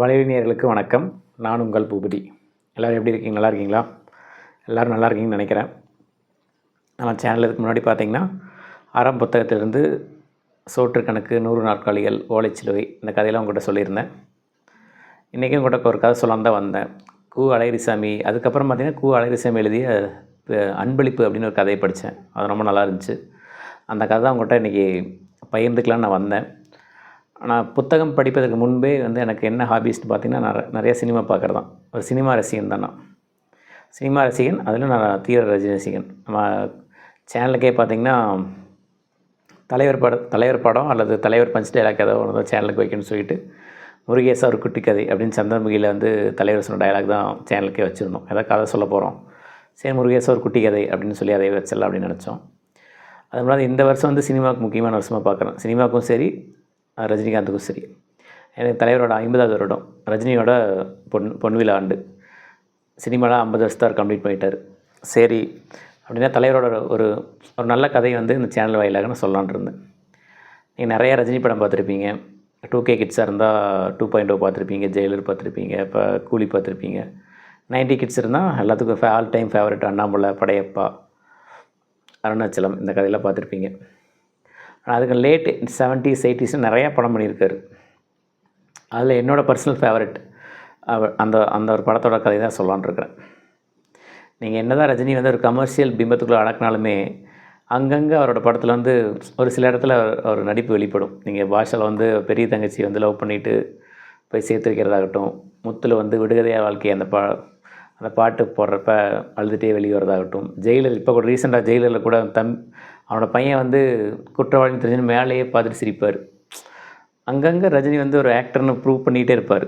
வலைவினியர்களுக்கு வணக்கம். நான் உங்கள் பூபதி. எல்லோரும் எப்படி இருக்கீங்க? நல்லா இருக்கீங்களா? எல்லோரும் நல்லா இருக்கீங்கன்னு நினைக்கிறேன். நம்ம சேனல் இதுக்கு முன்னாடி பார்த்தீங்கன்னா அறம் புத்தகத்திலிருந்து சோற்று கணக்கு நூறு நாற்காலிகள் ஓலைச்சிலுவை இந்த கதையெல்லாம் உங்கள்கிட்ட சொல்லியிருந்தேன். இன்றைக்கும் உங்கள்கிட்ட ஒரு கதை சொல்லாமல் தான் வந்தேன். கு அழகிரிசாமி அதுக்கப்புறம் பார்த்தீங்கன்னா கு அழகிரிசாமி எழுதிய அன்பளிப்பு அப்படின்னு ஒரு கதையை படித்தேன். அது ரொம்ப நல்லா இருந்துச்சு. அந்த கதை தான் உங்கள்கிட்ட இன்றைக்கி பகிர்ந்துக்கலான்னு நான் வந்தேன். ஆனால் புத்தகம் படிப்பதற்கு முன்பே வந்து எனக்கு என்ன ஹாபிஸ்னு பார்த்தீங்கன்னா நான் நிறைய சினிமா பார்க்குறது தான் ஒரு சினிமா ரசிகன் தான் நான். சினிமா ரசிகன் அதில் நான் தீவிர ரஜினி ரசிகன். நம்ம சேனலுக்கே பார்த்தீங்கன்னா தலைவர் படம் தலைவர் படம் அல்லது தலைவர் பஞ்ச் டைலாக் ஏதோ ஒன்று சேனலுக்கு வைக்கணும்னு சொல்லிட்டு முருகேசா ஒரு குட்டி கதை அப்படின்னு சந்திரமுகியில் வந்து தலைவர் சொன்ன டயலாக் தான் சேனலுக்கே வச்சுருந்தோம். ஏதாவது கதை சொல்ல போகிறோம் சரி முருகேசா ஒரு குட்டி கதை அப்படின்னு சொல்லி அதை வச்சிடலாம் அப்படின்னு நினச்சோம். அது மாதிரி இந்த வருஷம் வந்து சினிமாவுக்கு முக்கியமான வருஷமாக பார்க்குறேன். சினிமாவுக்கும் சரி ரஜினிகாந்துக்கும் சரி எனக்கு தலைவரோட ஐம்பதாவது வருடம். ரஜினியோட பொன் பொன்விழா ஆண்டு சினிமாவில் ஐம்பது வருஷத்தார் கம்ப்ளீட் பண்ணிட்டார். சரி அப்படின்னா தலைவரோட ஒரு ஒரு நல்ல கதையை வந்து இந்த சேனல் வாயிலாக நான் சொல்லலான்ட்டு இருந்தேன். நீங்கள் நிறையா ரஜினி படம் பார்த்துருப்பீங்க. டூ கே கிட்ஸாக இருந்தால் டூ பாயிண்ட் ஓ பார்த்துருப்பீங்க. ஜெயிலர் பார்த்துருப்பீங்க. இப்போ கூலி பார்த்துருப்பீங்க. நைன்டி கிட்ஸ் இருந்தால் எல்லாத்துக்கும் all time favourite Annamalai Padayappa Arunachalam இந்த கதையெல்லாம் பார்த்துருப்பீங்க. ஆனால் அதுக்கு லேட் செவன்ட்டீஸ் எயிட்டிஸ் நிறையா படம் பண்ணியிருக்காரு. அதில் என்னோடய பர்சனல் ஃபேவரட் அவர் அந்த அந்த ஒரு படத்தோட கதை தான் சொல்லலான்னு இருக்கிறேன். நீங்கள் என்ன தான் ரஜினி வந்து ஒரு கமர்ஷியல் பிம்பத்துக்குள்ளே அடக்கினாலுமே அங்கங்கே அவரோட படத்தில் வந்து ஒரு சில இடத்துல அவர் நடிப்பு வெளிப்படும். நீங்கள் பாஷாவில் வந்து பெரிய தங்கச்சி வந்து லவ் பண்ணிவிட்டு போய் சேர்த்து வைக்கிறதாகட்டும் முத்தில் வந்து விடுகதையாக வாழ்க்கை அந்த பா அந்த பாட்டு போடுறப்ப அழுதுகிட்டே வெளியே வரதாகட்டும் ஜெயிலர் இப்போ கூட ரீசெண்டாக ஜெயிலரில் கூட தம் அவனோட பையன் வந்து குற்றவாளின்னு தெரிஞ்சு மேலேயே பார்த்துட்டு சிரிப்பார். அங்கங்கே ரஜினி வந்து ஒரு ஆக்டர்னு ப்ரூவ் பண்ணிகிட்டே இருப்பார்.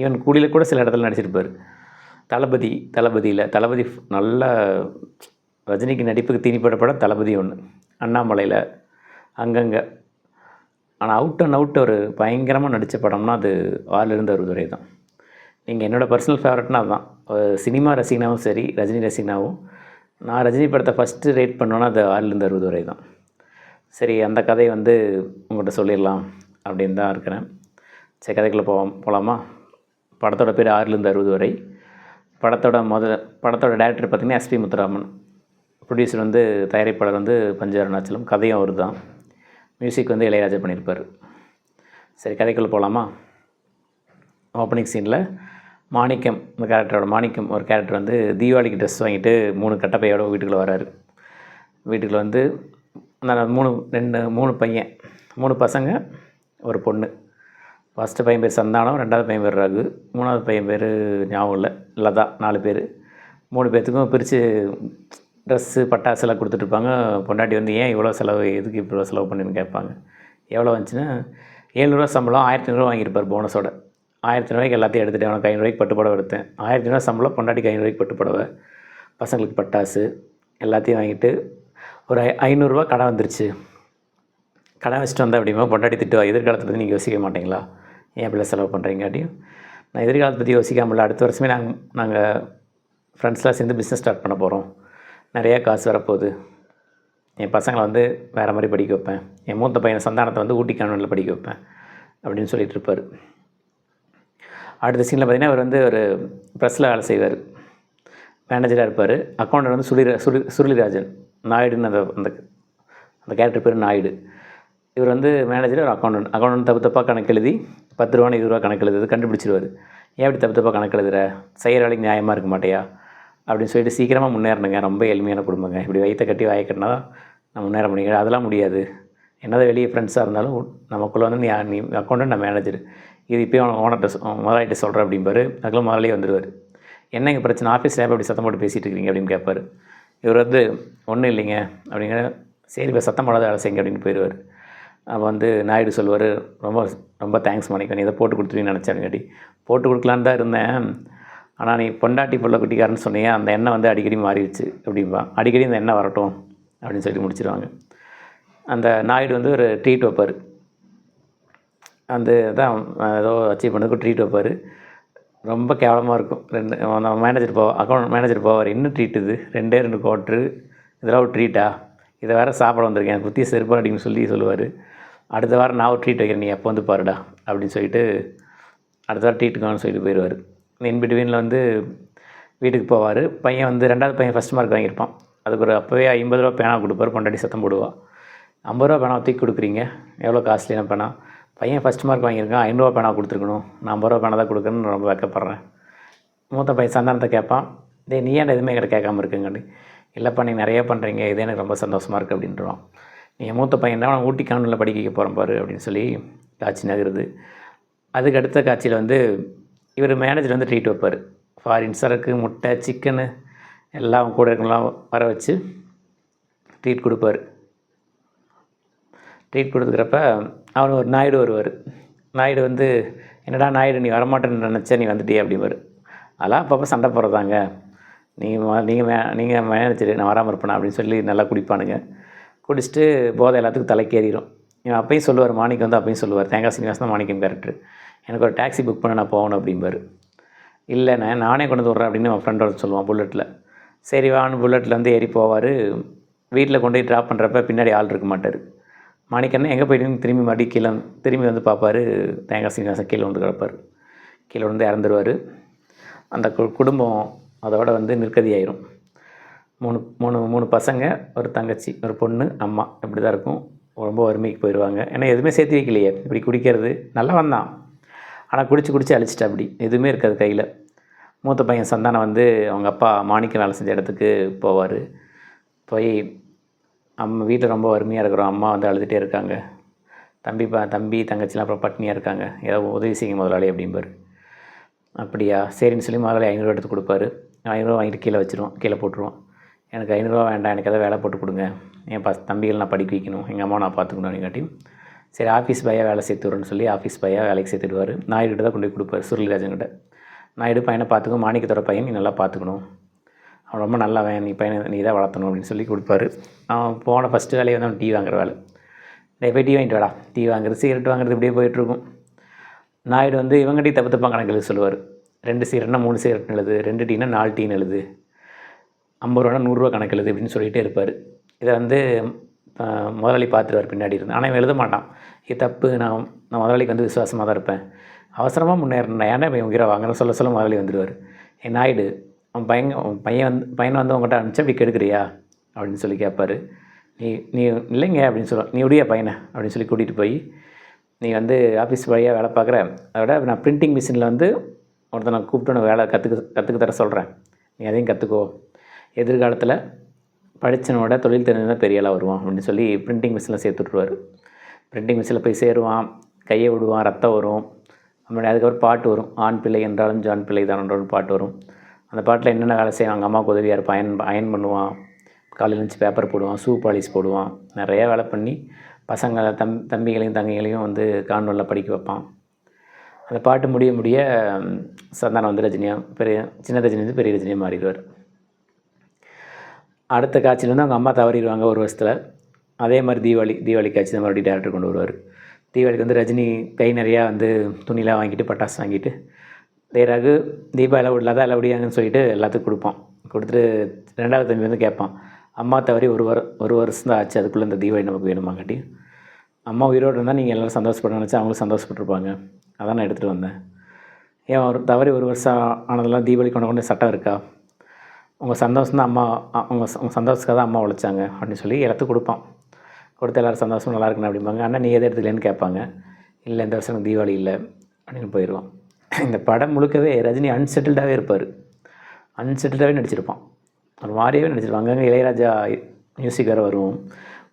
ஈவன் கூலியில் கூட சில இடத்துல நடிச்சிருப்பார். தளபதி தளபதியில் தளபதி நல்ல ரஜினிக்கு நடிப்புக்கு தீனிப்பட படம் தளபதி ஒன்று அண்ணாமலையில் அங்கங்கே. ஆனால் அவுட் அண்ட் அவுட் ஒரு பயங்கரமாக நடித்த படம்னா அது ஆளிலிருந்து அறுபதுரை தான் நீங்கள் என்னோடய பர்சனல் ஃபேவரட்னா அதுதான் சினிமா ரசிகனாவும் சரி ரஜினி ரசிகனாவும் நான் ரஜினி படத்தை ஃபஸ்ட்டு ரேட் பண்ணோன்னா அது ஆறிலிருந்து அறுபது வரை தான். சரி அந்த கதையை வந்து உங்கள்கிட்ட சொல்லிடலாம் அப்படின்னு தான் இருக்கிறேன். சரி கதைக்குள்ளே போவோம் போகலாமா படத்தோட பேர் ஆறிலிருந்து அறுபது வரை. படத்தோட முத படத்தோட டேரக்டர் பார்த்திங்கன்னா எஸ்பி முத்துராமன். ப்ரொடியூசர் வந்து தயாரிப்பாளர் வந்து பஞ்ச அருணாச்சலம். கதையும் அவர் தான். மியூசிக் வந்து இளையராஜா பண்ணியிருப்பார். சரி கதைக்குள்ளே போகலாமா ஓப்பனிங் சீனில் மாணிக்கம் இந்த கேரக்டரோட மாணிக்கம் ஒரு கேரக்டர் வந்து தீபாவளிக்கு ட்ரெஸ் வாங்கிட்டு மூணு கட்டப்பையோட வீட்டுக்குள்ளே வராரு வீட்டுக்குள்ளே வந்து நான் மூணு ரெண்டு மூணு பையன் மூணு பசங்க ஒரு பொண்ணு. ஃபஸ்ட்டு பையன் பேர் சந்தானம் ரெண்டாவது பையன் பேர் ரகு மூணாவது பையன் பேர் ஞாபகம் இல்லை லதா நாலு பேர். மூணு பேர்த்துக்கும் பிரித்து ட்ரெஸ்ஸு பட்டாசெல்லாம் கொடுத்துட்ருப்பாங்க பொண்டாட்டி வந்து ஏன் இவ்வளோ செலவு எதுக்கு இவ்வளோ செலவு பண்ணுன்னு? கேட்பாங்க. எவ்வளோ வந்துச்சுன்னா ஏழ்நூறுவா சம்பளம் ஆயிரத்தி ஐநூறுவா வாங்கியிருப்பார் போனஸோட ஆயிரத்தி ரூபாய்க்கு எல்லாத்தையும் எடுத்துகிட்டு அவனுக்கு ஐநூறுவாய்க்கு பட்டுப்படவை எடுத்தேன். ஆயிரத்தி ரூபா சம்பளம் பொண்டாட்டிக்கு ஐநூறுவாய்க்கு பட்டுப்படவை பசங்களுக்கு பட்டாசு. எல்லாத்தையும் வாங்கிட்டு ஒரு ஐ- ஐநூறுரூவா கடன் வந்துருச்சு. கடன் வச்சுட்டு வந்தால் அப்படிமா பொண்டாட்டி திட்டுவா எதிர்காலத்தை பற்றி நீங்கள் யோசிக்க மாட்டீங்களா? ஏன் அப்படிலாம் செலவு பண்ணுறீங்காட்டியும் நான் எதிர்காலத்தை பற்றி யோசிக்காமல அடுத்த வருஷமே நாங்கள் நாங்கள் ஃப்ரெண்ட்ஸ்லாம் சேர்ந்து பிஸ்னஸ் ஸ்டார்ட் பண்ண போகிறோம் நிறையா காசு வரப்போகுது. என் பசங்களை வந்து வேறு மாதிரி படிக்க வைப்பேன். என் மூத்த பையனை சந்தானத்தை வந்து ஊட்டி கான்வென்ட்டில் படிக்க வைப்பேன். அப்படின்னு சொல்லிகிட்டு இருப்பார். அடுத்த சீனில் பார்த்தீங்கன்னா அவர் வந்து ஒரு ப்ரெஸ்ஸில் வேலை செய்வார். மேனேஜராக இருப்பார். அக்கௌண்டர் வந்து சுளிர சுரு சுருளிராஜன் நாயுடுன்னு அந்த அந்த அந்த கேரக்டர் பேர் நாயுடு. இவர் வந்து மேனேஜர் ஒரு அக்கௌண்டன்ட் அக்கௌண்டன்ட் தப்பு தப்பாக கணக்கு எழுதி பத்து ரூபான்னு இருபது ரூபா கணக்கு எழுதுறது கண்டுபிடிச்சிருவார். ஏன் இப்படி தப்பு தப்பாக கணக்கு எழுதுற? செய்கிற வேலைக்கு நியாயமாக இருக்க மாட்டேயா? அப்படின்னு சொல்லிட்டு சீக்கிரமாக முன்னேறணுங்க. ரொம்ப எளிமையான குடும்பங்க. இப்படி வயிற்ற கட்டி வாயை கட்டினா தான் நான் முன்னேற முடியும். அதெல்லாம் முடியாது. என்னதான் வெளியே ஃப்ரெண்ட்ஸாக இருந்தாலும் நமக்குள்ளே வந்து நீ அக்கௌண்டன்ட் நான் மேனேஜர் இது இப்போயும் ஓனர்கிட்ட முதலாளிகிட்ட சொல்கிறேன் அப்படிம்பாரு அதுக்குள்ள முதலாளியே வந்துடுவார் என்னங்க பிரச்சனை? ஆஃபீஸில் இப்படி சத்தம் போட்டு பேசிகிட்டு இருக்கீங்க? அப்படின்னு கேட்பார் இவர் வந்து ஒன்றும் இல்லைங்க. அப்படிங்கிற சரி இப்போ சத்தம் போடாத வேலை செய்யுங்க அப்படின்னு போயிடுவார் அப்போ வந்து நாயுடு சொல்லுவார் ரொம்ப ரொம்ப தேங்க்ஸ் மணிக்கன் இதை போட்டு கொடுத்துருவீங்கன்னு நினச்சாருங்காட்டி போட்டு கொடுக்கலான்னு தான் இருந்தேன். ஆனால் நீ பொண்டாட்டி பிள்ளை குட்டிக்காரன்னு சொன்னீங்க அந்த எண்ணெய் வந்து அடிக்கடி மாறிடுச்சு அப்படிம்பா. அடிக்கடி இந்த எண்ணெய் வரட்டும் அப்படின்னு சொல்லி முடிச்சிருவாங்க. அந்த நாயுடு வந்து ஒரு ட்ரீட் வைப்பார். அந்த தான் ஏதோ அச்சீவ் பண்ணதுக்கு ட்ரீட் வைப்பார். ரொம்ப கேவலமாக இருக்கும். ரெண்டு அந்த மேனேஜர் போ அக்கௌண்ட் மேனேஜர் போவார். இன்னும் ட்ரீட் இது? ரெண்டே ரெண்டு குவாட்ரு இதெல்லாம் ஒரு ட்ரீட்டா இதை வேறு சாப்பிட வந்திருக்கேன். குத்தி செருப்பு அப்படின்னு சொல்லி சொல்லுவார். அடுத்த வாரம் நான் ஒரு ட்ரீட் வைக்கிறேன். நீ எப்போ வந்து பாருடா அப்படின்னு சொல்லிட்டு அடுத்த வாரம் ட்ரீட்டுக்கான்னு சொல்லிட்டு போயிடுவார் இன் பிட்வீனில் வந்து வீட்டுக்கு போவார். பையன் வந்து ரெண்டாவது பையன் ஃபஸ்ட் மார்க் வாங்கியிருப்பான். அதுக்கு ஒரு அப்போவே ஐம்பது ரூபா பேனா கொடுப்பாரு. பொண்டாட்டி சத்தம் போடுவா. ஐம்பது ரூபா பேனா தூக்கி கொடுக்குறீங்க. எவ்வளோ காஸ்ட்லியான பேனா? பையன் ஃபஸ்ட் மார்க் வாங்கியிருக்கான் ஐநூறுரூவா பேனா கொடுத்துருக்கணும். நான் ஐம்பது ரூபா பேனா தான் கொடுக்குறேன்னு ரொம்ப வைக்கப்படுறேன். மூத்த பையன் சந்தானத்தை கேட்பான் டே நீ ஏன் எதுவுமே என்கிட்ட கேட்காம இருக்குங்கன்னு இல்லைப்பா நீங்கள் நிறைய பண்ணுறீங்க இது எனக்கு ரொம்ப சந்தோஷமாக இருக்குது அப்படின்றான். நீங்கள் மூத்த பையன் தான் ஊட்டி கானூனில் படிக்க வைக்க போகிறேன் பாரு அப்படின்னு சொல்லி காட்சி நகருது. அதுக்கு அடுத்த காட்சியில் வந்து இவர் மேனேஜர் வந்து ட்ரீட் வைப்பார். ஃபாரின் சரக்கு முட்டை சிக்கனு எல்லாம் கூட இருக்கலாம் வர வச்சு ட்ரீட் கொடுப்பாரு. ட்ரீட் கொடுத்துக்கிறப்ப அவன் ஒரு நாயுடு வருவார். நாயுடு வந்து என்னடா நாயுடு நீ வரமாட்டேன்னு நினச்ச நீ வந்துட்டியே அப்படிம்பாரு. அதெல்லாம் அப்பப்போ சண்டை போடுறதாங்க. நீங்கள் நீங்கள் மே நீங்கள் மேனேஜர் நான் வராமல் இருப்பேனா? அப்படின்னு சொல்லி நல்லா குடிப்பானுங்க. குடிச்சிட்டு போதை எல்லாத்துக்கும் தலைக்கேறிடும் இவன் அப்பையும் சொல்லுவார் மாணிக்கம் வந்து அப்பையும் சொல்லுவார் தேங்காய் சீனிவாசன் தான் மாணிக்கம் கேரக்டர். எனக்கு ஒரு டாக்ஸி புக் பண்ண நான் போகணும் அப்படிம்பார். இல்லைண்ணே நானே கொண்டு வந்து விட்றேன் அப்படின்னு அவன் ஃப்ரெண்டோட சொல்லுவான் புல்லட்டில் சரி வான்னு புல்லட்டில் வந்து ஏறி போவார். வீட்டில் கொண்டு போய் ட்ராப் பண்ணுறப்ப பின்னாடி ஆள் இருக்க மாட்டார். மாணிக்கண்ணன் எங்கே போயிட்டு திரும்பி மறுபடியும் கீழே வந்து- திரும்பி வந்து பார்ப்பார் தேங்காய் சீனிவாசன் கீழே வந்து கிடப்பார். கீழே வந்து இறந்துருவார். அந்த கு- குடும்பம் அதோட வந்து நிற்கதியாயிரும் மூணு மூணு மூணு பசங்க ஒரு தங்கச்சி ஒரு பொண்ணு அம்மா இப்படி தான் இருக்கும். ரொம்ப வறுமைக்கு போயிடுவாங்க ஏன்னா எதுவுமே சேர்த்து வைக்கலையே. இப்படி குடிக்கிறது நல்லா வந்தான் ஆனால் குடிச்சு குடிச்சு அழிச்சிட்டா அப்படி. எதுவுமே இருக்காது கையில். மூத்த பையன் சந்தானம் வந்து அவங்க அப்பா மாணிக்க வேலை செஞ்ச இடத்துக்கு போவார். போய் அம்மா வீட்டில் ரொம்ப வறுமையாக இருக்கிறோம். அம்மா வந்து அழுதுகிட்டே இருக்காங்க. தம்பி பா தம்பி தங்கச்சிலாம் அப்புறம் பட்னியாக இருக்காங்க. ஏதோ உதவி செய்யுங்க முதலாளி அப்படிம்பாரு அப்படியா? சரின்னு சொல்லி முதலாளி ஐநூறுரூவா எடுத்து கொடுப்பாரு. ஐநூறுரூவா வாங்கிட்டு கீழே வச்சுருவோம். கீழே போட்டுருவோம். எனக்கு ஐநூறுரூவா வேண்டாம். எனக்கு எதாவது வேலை போட்டு கொடுங்க. என் பஸ் தம்பிகள் நான் படிக்க வைக்கணும். எங்கள் அம்மா நான் பார்த்துக்கணும் அப்படிங்காட்டி. சரி ஆஃபீஸ் பையாக வேலை சேர்த்து விட்றேன்னு சொல்லி ஆஃபீஸ் பையாக வேலைக்கு சேர்த்துடுவார் நாயுடு தான் கொண்டு போய் கொடுப்பாரு. சுருளிராஜன்கிட்ட. நாயுடு பையனை பார்த்துக்கணும் மாணிக்கத்தோட பையன் நீ நல்லா பார்த்துக்கணும். அவன் ரொம்ப நல்லவன் நீ பையனை நீ தான் வளர்த்தணும் அப்படின்னு சொல்லி கொடுப்பாரு. அவன் போன ஃபஸ்ட்டு வேலையை வந்து அவன் டீ வாங்குற வேலை. நிறைய போய் டீ வாங்கிட்டு வாடா. டீ வாங்குறது சிகரெட் வாங்குறது இப்படியே போயிட்டுருக்கும். நாயுடு வந்து இவங்ககிட்டயும் தப்பு தப்பாக கணக்கு சொல்லுவார். ரெண்டு சீரட்னா மூணு சிகரெட் எழுது ரெண்டு டீனா நாலு டீன்னு எழுது. ஐம்பது ரூபா நூறுரூவா கணக்கு எழுது அப்படின்னு சொல்லிகிட்டே இருப்பார். இதை வந்து முதலாளி பார்த்துருவார் பின்னாடி இருந்து ஆனால் இவன் எழுத மாட்டான். இது தப்பு நான் நான் முதலாளிக்கு வந்து விசுவாசமாக தான் இருப்பேன். அவசரமாக முன்னேறணும் ஏன்னா இவன் உயிரை வாங்குறேன் சொல்ல சொல்ல முதலாளி வந்துடுவார். என் நாயுடு அவன் பையன் பையன் வந்து பையனை வந்து உங்கள்கிட்ட அனுப்பிச்சு அப்படி கெடுக்கிறியா? அப்படின்னு சொல்லி கேட்பாரு நீ நீ இல்லைங்க அப்படின்னு சொல்லுவான். நீ உடைய பையனை அப்படின்னு சொல்லி கூட்டிகிட்டு போய் நீ வந்து ஆஃபீஸ் வழியாக வேலை பார்க்குற. அதோட நான் பிரிண்டிங் மிஷினில் வந்து ஒருத்தனை நான் கூப்பிட்டு உனக்கு வேலை கற்றுக்க கற்றுக்க தர சொல்கிறேன் நீ அதையும் கற்றுக்கோ எதிர்காலத்தில் படித்தனோட தொழில் தெரிஞ்சதான் பெரிய ஆளாக வருவான் அப்படின்னு சொல்லி பிரிண்டிங் மிஷினில் சேர்த்து விட்ருவார் பிரிண்டிங் மிஷினில் போய் சேருவான். கையை விடுவான் ரத்தம் வரும். அப்புறம் அதுக்கப்புறம் பாட்டு வரும். ஆண் பிள்ளை என்றாலும் ஜான் பிள்ளை தான் ஒரு பாட்டு வரும். அந்த பாட்டில் என்னென்ன வேலை செய்வான்? அவங்க அம்மாவுக்கு உதவியாக இருப்பான். அயன் அயன் பண்ணுவான். காலையில் எழுந்துச்சு பேப்பர் போடுவான். ஷூ பாலிஷ் போடுவான். நிறையா வேலை பண்ணி பசங்களை தம் தம்பிகளையும் தங்கைகளையும் வந்து காணொலியில் படிக்க வைப்பான். அந்த பாட்டு முடிய முடிய சந்தானம் வந்து ரஜினியாக பெரிய சின்ன ரஜினி வந்து பெரிய ரஜினியாக மாறிடுவார். அடுத்த காட்சியில் வந்து அவங்க அம்மா தவறிடுவாங்க ஒரு வருஷத்தில். அதே மாதிரி தீபாவளி தீபாவளி காட்சி தான் மறுபடியும் டேரக்டர் கொண்டு வருவார். தீபாவளிக்கு வந்து ரஜினி கை நிறையா வந்து துணிலாம் வாங்கிட்டு பட்டாசு வாங்கிட்டு டே ரகு தீபாவளி விடலாத எல்லாம் விடியாங்கன்னு சொல்லிட்டு எல்லாத்துக்கும் கொடுப்போம். கொடுத்துட்டு ரெண்டாவது தம்பி வந்து கேட்பான் அம்மா தவறி ஒரு வாரம் ஒரு வருஷம் தான் ஆச்சு அதுக்குள்ளே இந்த தீபாவளி நமக்கு வேணுமாங்காட்டி? அம்மா உயிரோடு இருந்தால் நீங்கள் எல்லோரும் சந்தோஷப்பட நினச்சா அவங்களும் சந்தோஷப்பட்டுருப்பாங்க. அதான் நான் எடுத்துகிட்டு வந்தேன். ஏன் ஒரு தவறி ஒரு வருஷம் ஆனதெல்லாம் தீபாவளி கொண்டு கொண்டு சட்டம் இருக்கா? உங்கள் சந்தோஷம் தான் அம்மா அவங்க உங்கள் சந்தோஷத்துக்காக தான் அம்மா உழைச்சாங்க அப்படின்னு சொல்லி எல்லாத்துக்கும் கொடுப்பான். கொடுத்து எல்லோரும் சந்தோஷம் நல்லா இருக்குன்னு அப்படிம்பாங்க. அண்ணா நீ எதை எடுத்துக்கலன்னு கேட்பாங்க. இல்லை இந்த வருஷம் எனக்கு தீபாவளி இல்லை அப்படின்னு போயிடுவான். இந்த படம் முழுக்கவே ரஜினி அன்செட்டில்டாகவே இருப்பார். அன்செட்டில்டாகவே நடிச்சிருப்பான். ஒரு மாதிரியாவே நடிச்சிருப்பான். அங்கங்கே இளையராஜா மியூசிக் வேறு வரும்.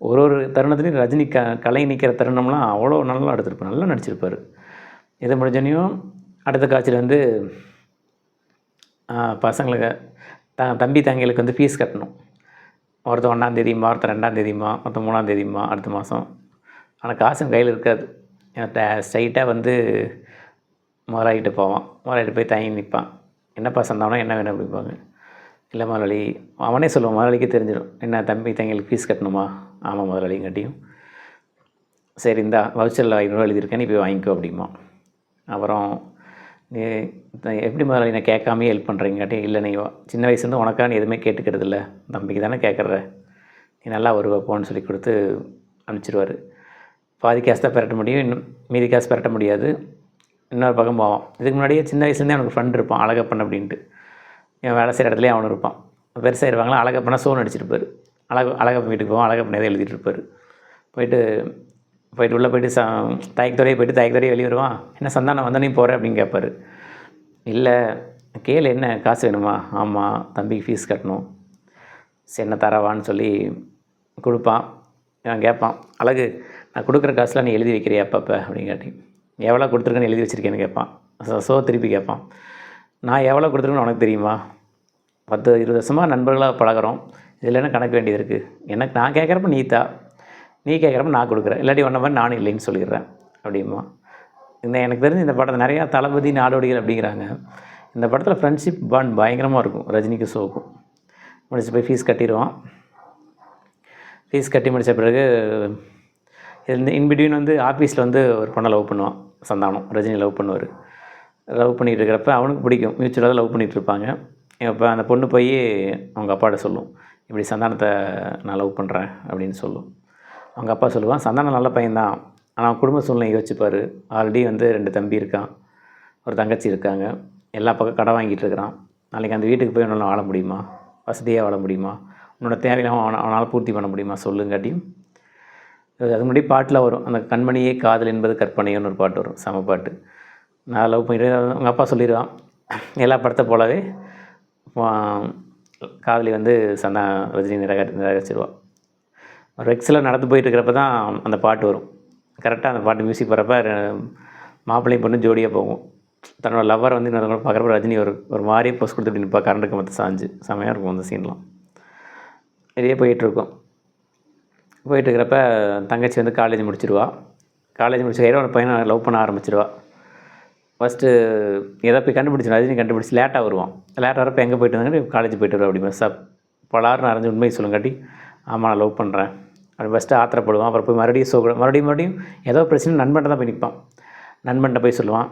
ஒரு ஒரு தருணத்துலையும் ரஜினி க கலை நிற்கிற தருணம்லாம் அவ்வளோ நல்லா எடுத்திருப்பார் நல்லா நடிச்சிருப்பார். இது முடிஞ்சோனையும் அடுத்த காட்சியில் வந்து பசங்களுக்கு த தம்பி தங்கைகளுக்கு வந்து ஃபீஸ் கட்டணும். ஒருத்தர் ஒன்றாந்தேதிம்மா ஒருத்தன் ரெண்டாந்தேதிம்மா ஒருத்தன் மூணாந்தேதிம்மா அடுத்த மாதம் ஆனால் காசு கையில் இருக்காது. ஸ்ட்ரைட்டாக வந்து முதலாகிட்டு போவான். முதலாளிகிட்ட போய் தங்கி நிற்பான். என்னப்பா சந்தானம் என்ன வேணும் அப்படிம்பாங்க. இல்லை முதலாளி அவனே சொல்லுவான் முதலாளிக்கு தெரிஞ்சிடும். என்ன தம்பி தங்களுக்கு ஃபீஸ் கட்டணுமா? ஆமாம் முதலாளிங்காட்டியும் சரி இந்தா வவுச்சரில் ஐநூறுரூவா எழுதியிருக்கேன் நீ போய் வாங்கிக்கோ அப்படிமா அப்புறம் நீ த- எப்படி முதலாளி நான் கேட்காமே ஹெல்ப் பண்ணுறீங்காட்டி இல்லை நீ சின்ன வயசுலேருந்து உனக்காக நீ எதுவுமே கேட்டுக்கிறது இல்லை. தம்பிக்கு தானே கேட்குற. நீ நல்லா வருவ போன்னு சொல்லி கொடுத்து அனுப்பிச்சிடுவார் பாதி காசு தான் பெரட்ட முடியும் இன்னும் மீதி காசு பெரட்ட முடியாது. இன்னொரு பக்கம் போவான். இதுக்கு முன்னாடியே சின்ன வயசுலேருந்தே அவனுக்கு ஃப்ரெண்ட் இருப்பான் அழகப்பன் அப்படின்ட்டு. என் வேலை செய்கிற இடத்துலேயே அவனும் இருப்பான். பெருசாக இருப்பாங்களா அழகப்பனா சோன் அடிச்சிருப்பார். அழகு அழகப்பன் வீட்டுக்கு போவான் அழகப்பன் எதை எழுதிட்டு இருப்பார். போயிட்டு போயிட்டு உள்ளே போயிட்டு ச தயக்கத்துறையே போயிட்டு தயக்கத்துறையே வெளியே வருவான். என்ன சந்தானம் வந்தோடனே போகிறேன் அப்படின்னு கேட்பாரு இல்லை கேளு என்ன காசு வேணுமா? ஆமாம் தம்பிக்கு ஃபீஸ் கட்டணும். சரி என்ன தரவான்னு சொல்லி கொடுப்பான். நான் கேட்பான் அழகு நான் கொடுக்குற காசுலாம் நீ எழுதி வைக்கிறியா அப்பப்போ? அப்படின்னு கேட்டேன். எவ்வளோ கொடுத்துருக்கேன்னு எழுதி வச்சிருக்கேன்னு கேட்பான். ஸோ ஸோ திருப்பி கேட்பான். நான் எவ்வளோ கொடுத்துருக்கேன்னு உனக்கு தெரியுமா? பத்து இருபது வருஷமாக நண்பர்களாக பழகுறோம். இதில் என்ன கணக்கு வேண்டியது இருக்குது எனக்கு நான் கேட்குறப்ப நீ தா நீ கேட்குறப்ப நான் கொடுக்குறேன். இல்லாட்டி ஒன்றை மாதிரி நானும் இல்லைன்னு சொல்லிடுறேன். அப்படிமா இந்த எனக்கு தெரிஞ்சு இந்த படத்தை நிறையா தளபதி நாடோடிகள் அப்படிங்கிறாங்க. இந்த படத்தில் ஃப்ரெண்ட்ஷிப் பாண்ட் பயங்கரமாக இருக்கும். ரஜினிக்கு ஷோக்கும் முடிச்சு போய் ஃபீஸ் கட்டிடுவான். ஃபீஸ் கட்டி முடித்த பிறகு இந்த இன்பிட்வீன் வந்து ஆஃபீஸில் வந்து ஒரு பொண்ணை லவ் பண்ணுவான் சந்தானம். ரஜினி லவ் பண்ணுவார். லவ் பண்ணிகிட்டு இருக்கிறப்ப அவனுக்கு பிடிக்கும். மியூச்சுவலாக லவ் பண்ணிகிட்டு இருப்பாங்க. இப்போ அந்த பொண்ணு போய் அவங்க அப்பாட்ட சொல்லும். இப்படி சந்தானத்தை நான் லவ் பண்ணுறேன் அப்படின்னு சொல்லும். அவங்க அப்பா சொல்லுவான் சந்தானம் நல்ல பையன்தான். ஆனால் குடும்ப சூழ்நிலை யோசிச்சுப்பார். ஆல்ரெடி வந்து ரெண்டு தம்பி இருக்கான். ஒரு தங்கச்சி இருக்காங்க. எல்லா பக்கம் கடை வாங்கிட்டு இருக்கிறான். நாளைக்கு அந்த வீட்டுக்கு போய் உன்னால் வாழ முடியுமா? வசதியாக வாழ முடியுமா? உன்னோட தேவையெல்லாம் அவனால் பூர்த்தி பண்ண முடியுமா? சொல்லுங்காட்டியும் அது முன்னாடி பாட்டில் வரும். அந்த கண்மணியே காதல் என்பது கற்பனையோன்னு ஒரு பாட்டு வரும். சம பாட்டு. நான் லவ் பண்ணிட்டு அவங்க அப்பா சொல்லிடுவான். எல்லா படத்தை போலவே காதலி வந்து சந்தா ரஜினி நிராகரி நிராகரிச்சிருவா. ஒரு எக்ஸில் நடந்து போயிட்டு இருக்கிறப்ப தான் அந்த பாட்டு வரும். கரெக்டாக அந்த பாட்டு மியூசிக் போகிறப்ப மாப்பிள்ளையும் பொண்ணு ஜோடியாக போகும். தன்னோட லவ்வர் வந்து இன்னொரு பார்க்குறப்ப ரஜினி ஒரு ஒரு மாதிரியே போஸ்ட் கொடுத்து நிற்பா கரண்ட்டுக்கு மற்ற சாஞ்சு. செமையாக இருக்கும் அந்த சீன்லாம் இதே போயிட்டுருக்கோம். போயிட்டு இருக்கிறப்ப தங்கச்சி வந்து காலேஜ் முடிச்சிருவா. காலேஜ் முடிச்ச ஒரு பையனை லவ் பண்ண ஆரம்பிச்சிருவா. ஃபஸ்ட்டு எதை போய் கண்டுபிடிச்சி ரஜினி கண்டுபிடிச்சி லேட்டாக வருவான். லேட்டாக வரப்போ எங்கே போயிட்டு இருந்தாங்க காலேஜ் போயிட்டு வருவா அப்படி சார் பலாருன்னு அரைஞ்சு உண்மையை சொல்லுங்காட்டி. ஆமாம் நான் லவ் பண்ணுறேன் அப்படி ஃபஸ்ட்டு ஆத்திரப்படுவான். அப்புறம் போய் மறுபடியும் சோ மறுபடியும் மறுபடியும் ஏதோ பிரச்சனை நண்பன்ட்ட தான் போய் நிற்பான் நண்பன்ட்ட போய் சொல்லுவான்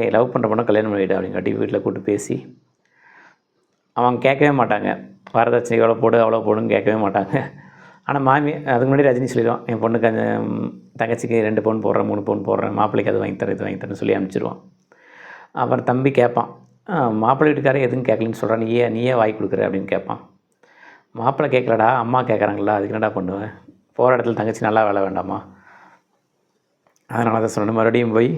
ஏய் லவ் பண்ணுற பொண்ணை கல்யாணம் பண்ணிவிடு அப்படிங்காட்டி வீட்டில் கூப்பிட்டு பேசி. அவங்க கேட்கவே மாட்டாங்க. வரதட்சணை எவ்வளோ போடு அவ்வளோ போடுன்னு கேட்கவே மாட்டாங்க. ஆனால் மாமி அதுக்கு முன்னாடி ரஜினி சொல்லிடுவான் என் பொண்ணுக்கு அந்த தங்கச்சிக்கு ரெண்டு பவுன் போடுறேன் மூணு பவுன் போடுறேன் மாப்பிள்ளைக்கு அது வாங்கி தரேன் இது வாங்கி தரேன்னு சொல்லி அனுப்பிச்சிடுவான் அப்புறம் தம்பி கேட்பான் மாப்பிள்ளை வீட்டுக்காரே எதுவும் கேட்கலன்னு சொல்கிறான் நீயே நீயே வாங்கி கொடுக்குற? அப்படின்னு கேட்பான். மாப்பிள்ளை கேட்கலடா அம்மா கேட்குறாங்களா அதுக்கு என்னடா பண்ணுவேன் போகிற இடத்துல தங்கச்சி நல்லா வேலை வேண்டாமா? அதனால தான் சொன்னேன் மறுபடியும் போய்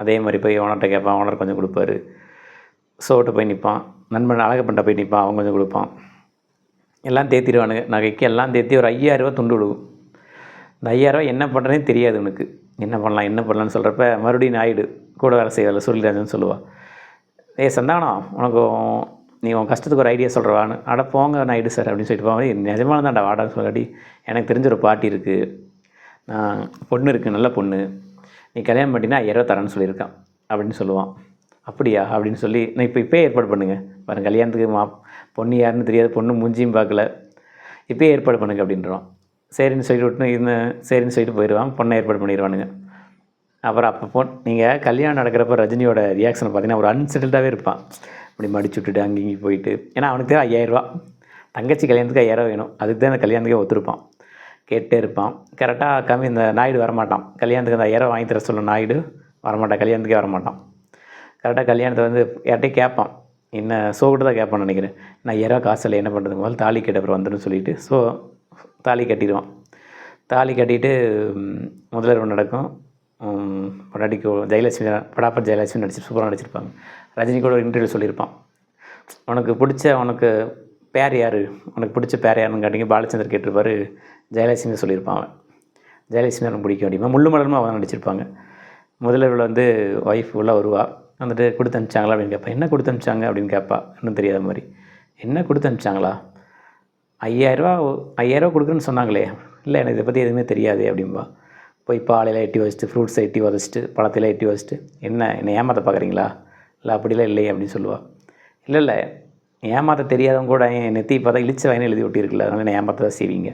அதே மாதிரி போய் ஓனர்கிட்ட கேட்பான் ஓனர் கொஞ்சம் கொடுப்பாரு. சோட்டு போய் நிற்பான் நண்பன் அழகப்பண்ட போய் நிற்பான் அவன் கொஞ்சம் கொடுப்பான். எல்லாம் தேத்திடுவானுங்க. நகைக்கு எல்லாம் தேத்தி ஒரு ஐயாயிரரூவா துண்டு விடுவோம் இந்த ஐயாயிரரூவா என்ன பண்ணுறதே தெரியாது உனக்கு. என்ன பண்ணலாம் என்ன பண்ணலான்னு சொல்கிறப்ப மறுபடியும் நாயுடு கூட வேலை செய்யல சொல்லிடாதுன்னு சொல்லுவாள் ஏய் சந்தானம் உனக்கு நீ உன் கஷ்டத்துக்கு ஒரு ஐடியா சொல்கிறவான்னு அட போங்க நாயுடு சார் அப்படின்னு சொல்லிட்டு போவேன் நிஜமான தான்டா வாடான்னு சொல்லாடி எனக்கு தெரிஞ்ச ஒரு பாட்டி இருக்குது நான் பொண்ணு இருக்குது நல்ல பொண்ணு. நீ கல்யாணம் பண்ணினா ஐயாயிரம் தரேன்னு சொல்லியிருக்கான் அப்படின்னு சொல்லுவான். அப்படியா? அப்படின்னு சொல்லி நான் இப்போ இப்போயே ஏற்பாடு பண்ணுங்கள் பாருங்க கல்யாணத்துக்கு மா பொண்ணு யாருன்னு தெரியாது பொண்ணு மூஞ்சியும் பார்க்கல. இப்போயே ஏற்பாடு பண்ணுங்க அப்படின்றோம். சரின்னு சொல்லிட்டு விட்டு இந்த சரின்னு சொல்லிட்டு போயிடுவான். பொண்ணை ஏற்பாடு பண்ணிடுவானுங்க. அப்புறம் அப்போ பொன் நீங்கள் கல்யாணம் நடக்கிறப்ப ரஜினியோட ரியாக்ஷனை பார்த்தீங்கன்னா ஒரு அன்செட்டில்டாகவே இருப்பான். இப்படி மடிச்சு விட்டுட்டு அங்கே இங்கே போயிட்டு. ஏன்னா அவனுக்கு தேவை ஐயாயிரரூவா தங்கச்சி கல்யாணத்துக்கு ஐயாயிரம் வேணும். அதுக்கு தான் அந்த கல்யாணத்துக்கே ஒத்துருப்பான். கேட்டே இருப்பான். கரெக்டாக கம்மி இந்த நாயுடு வரமாட்டான். கல்யாணத்துக்கு அந்த ஐயாயிரம் வாங்கி தர சொல்ல நாயுடு வரமாட்டான். கல்யாணத்துக்கே வரமாட்டான். கரெக்டாக கல்யாணத்தை வந்து யார்ட்டையும் கேட்பான். என்ன சோகிட்டு தான் கேட்பான்னு நினைக்கிறேன். நான் ஐயாயிரம் காசு இல்லை என்ன பண்ணுறது முதல்ல தாலி கட்ட அப்புறம் வந்துடும் சொல்லிட்டு ஸோ தாலி கட்டிடுவான். தாலி கட்டிட்டு ம், ஒன்று நடக்கும். ம், பொண்டாட்டிக்கு ஜெயலட்சுமி படாப்பட் ஜெயலட்சுமி நடிச்சு சூப்பராக நடிச்சிருப்பாங்க. ரஜினி கூட ஒரு இன்டர்வியூ சொல்லியிருப்பான். உனக்கு பிடிச்ச உனக்கு பேர் யார்? உனக்கு பிடிச்ச பேர் யாருன்னு கேட்டிங்க பாலச்சந்தர் கேட்டிருப்பார் ஜெயலட்சுமி சொல்லியிருப்பான் அவன். ஜெயலட்சுமி எனக்கு பிடிக்கும் அப்படிமா முள்ளு மலர்மா அவன் நடிச்சிருப்பாங்க. முதல்வர்கள் வந்து ஒய்ஃப் உள்ளே வருவாள் வந்துட்டு கொடுத்து அனுப்பிச்சாங்களா அப்படின்னு கேட்பா. என்ன கொடுத்து அனுப்பிச்சாங்க? அப்படின்னு கேட்பா. இன்னும் தெரியாத மாதிரி. என்ன கொடுத்து அனுப்பிச்சாங்களா? ஐயாயிரரூவா ஐயாயிரரூவா கொடுக்குறேன்னு சொன்னாங்களே. இல்லை எனக்கு இதை பற்றி எதுவுமே தெரியாது அப்படிம்பா. போய் பாலையில் எட்டி வச்சுட்டு ஃப்ரூட்ஸை எட்டி வதச்சிட்டு பழத்தில் எட்டி வச்சுட்டு என்ன என்னை ஏமாற்ற பார்க்குறீங்களா? இல்லை அப்படிலாம் இல்லையே அப்படின்னு சொல்லுவாள் இல்லை இல்லை ஏமாற்ற தெரியாதவங்க கூட என் நெத்தி பார்த்தா இழிச்ச வயனை எழுதி ஒட்டியிருக்குல்ல அதனால் என்னை ஏமாற்ற தான் செய்வீங்க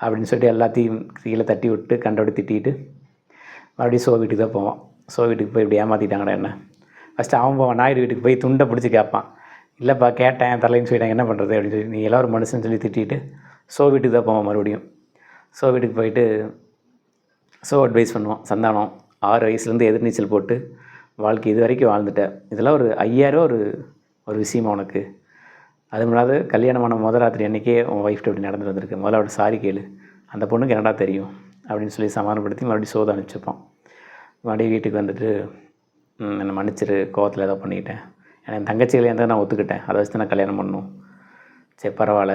அப்படின்னு சொல்லிட்டு எல்லாத்தையும் கீழே தட்டி விட்டு கண்டோடு திட்டிட்டு மறுபடியும் சோ வீட்டுக்கு தான் போவான். சோ வீட்டுக்கு போய் இப்படி ஏமாற்றிட்டாங்கடா என்ன? ஃபஸ்ட்டு அவன் போவான் நாயுடு வீட்டுக்கு போய் துண்டை பிடிச்சி கேட்பான். இல்லைப்பா கேட்டேன் தரலைன்னு சொல்லிட்டாங்க என்ன பண்ணுறது அப்படின்னு சொல்லி நீ எல்லோரும் மனுஷன் சொல்லி திட்டிட்டு சோ வீட்டுக்கு தான் போவான் மறுபடியும். சோ வீட்டுக்கு போயிட்டு ஸோ அட்வைஸ் பண்ணுவான் சந்தானம் ஆறு வயசுலேருந்து எதிர்நீச்சல் போட்டு வாழ்க்கை இது வரைக்கும் வாழ்ந்துட்டேன் இதெல்லாம் ஒரு ஐயாயிரம் ஒரு ஒரு விஷயமா உனக்கு. அது முன்னாடி கல்யாணமான முத ராத்திரி அன்றைக்கே உன் ஒய்ஃப்ட்டு இப்படி நடந்து வந்திருக்கு. முதல்ல அவட சாரி கேளு. அந்த பொண்ணுக்கு என்னடா தெரியும்? அப்படின்னு சொல்லி சமாதானப்படுத்தி மறுபடியும் சோதனை அனுப்பிச்சிருப்பான் மறுபடியும் வீட்டுக்கு வந்துட்டு என்னை மன்னிச்சிரு கோவத்தில் ஏதோ பண்ணிக்கிட்டேன் ஏன்னா என் தங்கச்சி கல்யாணத்தை நான் ஒத்துக்கிட்டேன். அதை வச்சு நான் கல்யாணம் பண்ணணும். சரி பரவாயில்ல.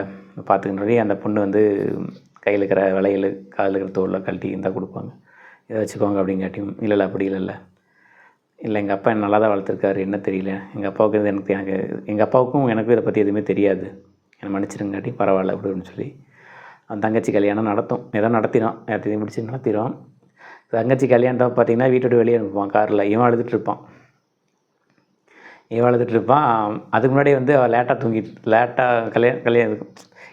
பார்த்துக்கிட்டு அந்த பொண்ணு வந்து கையில் இருக்கிற வளையல் காதில் இருக்கிற தோலில் கழட்டி இருந்தால் கொடுப்பாங்க. இதை வச்சுக்கோங்க அப்படிங்காட்டியும் இல்லை இல்லை அப்படி இல்லைல்ல இல்லை. எங்கள் அப்பா என்ன நல்லா தான் வளர்த்துருக்காரு. என்ன தெரியல. எங்கள் அப்பாவுக்கு இது எனக்கு எனக்கு எங்கள் அப்பாவுக்கும் எனக்கும் இதை பற்றி எதுவுமே தெரியாது. என்னை மன்னிச்சிருங்காட்டி பரவாயில்ல அப்படின்னு சொல்லி அந்த தங்கச்சி கல்யாணம் நடத்தும். ஏதோ நடத்திடும். எல்லாத்தையும் முடிச்சு நடத்திடும். தங்கச்சி கல்யாணத்தை பார்த்தீங்கன்னா வீட்டோட விட்டு வெளியே அனுப்புவான் காரில். இவன் அழுதுட்டு இருப்பான். இவன் அழுதுட்டு இருப்பான். அதுக்கு முன்னாடி வந்து அவள் லேட்டாக தூங்கிட்டு லேட்டாக கல்யாணம் கல்யாணம்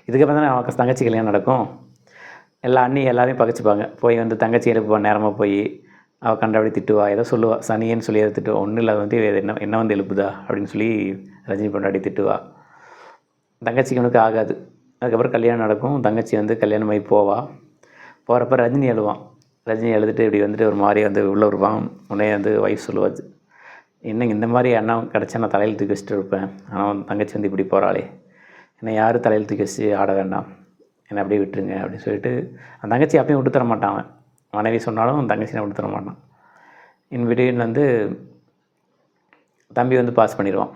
இதுக்கப்புறம் தானே அவன் தங்கச்சி கல்யாணம் நடக்கும். எல்லா அண்ணி எல்லாரையும் பகைச்சிப்பாங்க. போய் வந்து தங்கச்சி எழுப்புவான் நேரமாக போய் அவள் கண்டபடி திட்டுவா ஏதோ சொல்லுவாள் சனியன்னு சொல்லி எதை திட்டுவா. ஒன்றும் இல்லை வந்து என்ன என்ன வந்து எழுப்புதா அப்படின்னு சொல்லி ரஜினி பொண்டாடி திட்டுவா. தங்கச்சிக்கு அவனுக்கு ஆகாது. அதுக்கப்புறம் கல்யாணம் நடக்கும். தங்கச்சி வந்து கல்யாணம் போய் போவா. போகிறப்ப ரஜினி எழுவான் ரஜினி எழுதிட்டு இப்படி வந்துட்டு ஒரு மாதிரி வந்து உள்ளே வருவான். உடனே வந்து ஒய்ஃப் சொல்லுவாச்சு என்னங்க இந்த மாதிரி அண்ணா கிடச்சா நான் தலையில் தூக்கி வச்சுட்டு இருப்பேன். ஆனால் தங்கச்சி வந்து இப்படி போகிறாளே என்னை யாரும் தலையில் தூக்கி வச்சு ஆட வேண்டாம். என்னை அப்படியே விட்டுருங்க அப்படின்னு சொல்லிட்டு அந்த தங்கச்சி அப்பயும் விட்டு தர மாட்டான் அவன். மனைவி சொன்னாலும் அந்த விட்டு தர மாட்டான். இன் பிட்வீன் வந்து தம்பி வந்து பாஸ் பண்ணிடுவான்.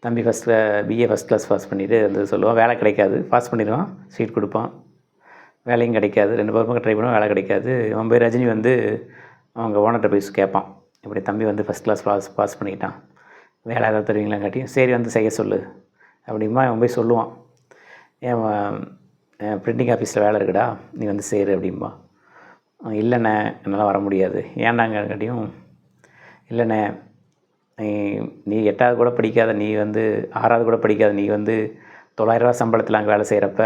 தம்பி ஃபஸ்ட்டில் பிஏ ஃபஸ்ட் கிளாஸ் பாஸ் பண்ணிவிட்டு வந்து சொல்லுவான். வேலை கிடைக்காது. பாஸ் பண்ணிடுவான். சீட் கொடுப்பான். வேலையும் கிடைக்காது. ரெண்டு பேரும் ட்ரை பண்ணுவோம் வேலை கிடைக்காது. அவன் போய் ரஜினி வந்து அவங்க ஓனர்கிட்ட போய் கேட்பான். இப்படி தம்பி வந்து ஃபஸ்ட் கிளாஸ் பாஸ் பாஸ் பண்ணிக்கிட்டான் வேலை ஏதாவது தருவீங்களாம் காட்டியும் சரி வந்து செய்ய சொல்லு. அப்படிமா அவன் போய் சொல்லுவான். ஏன் பிரிண்டிங் ஆஃபீஸில் வேலை இருக்குடா. நீ வந்து சேரு அப்படிம்பா. இல்லைண்ணே. என்னால் வர முடியாது. ஏன்டாங்க காட்டியும் இல்லைண்ணே. நீ நீ எட்டாவது கூட படிக்காத. நீ வந்து ஆறாவது கூட படிக்காத. நீ வந்து தொள்ளாயிரரூவா சம்பளத்தில் அங்கே வேலை செய்கிறப்ப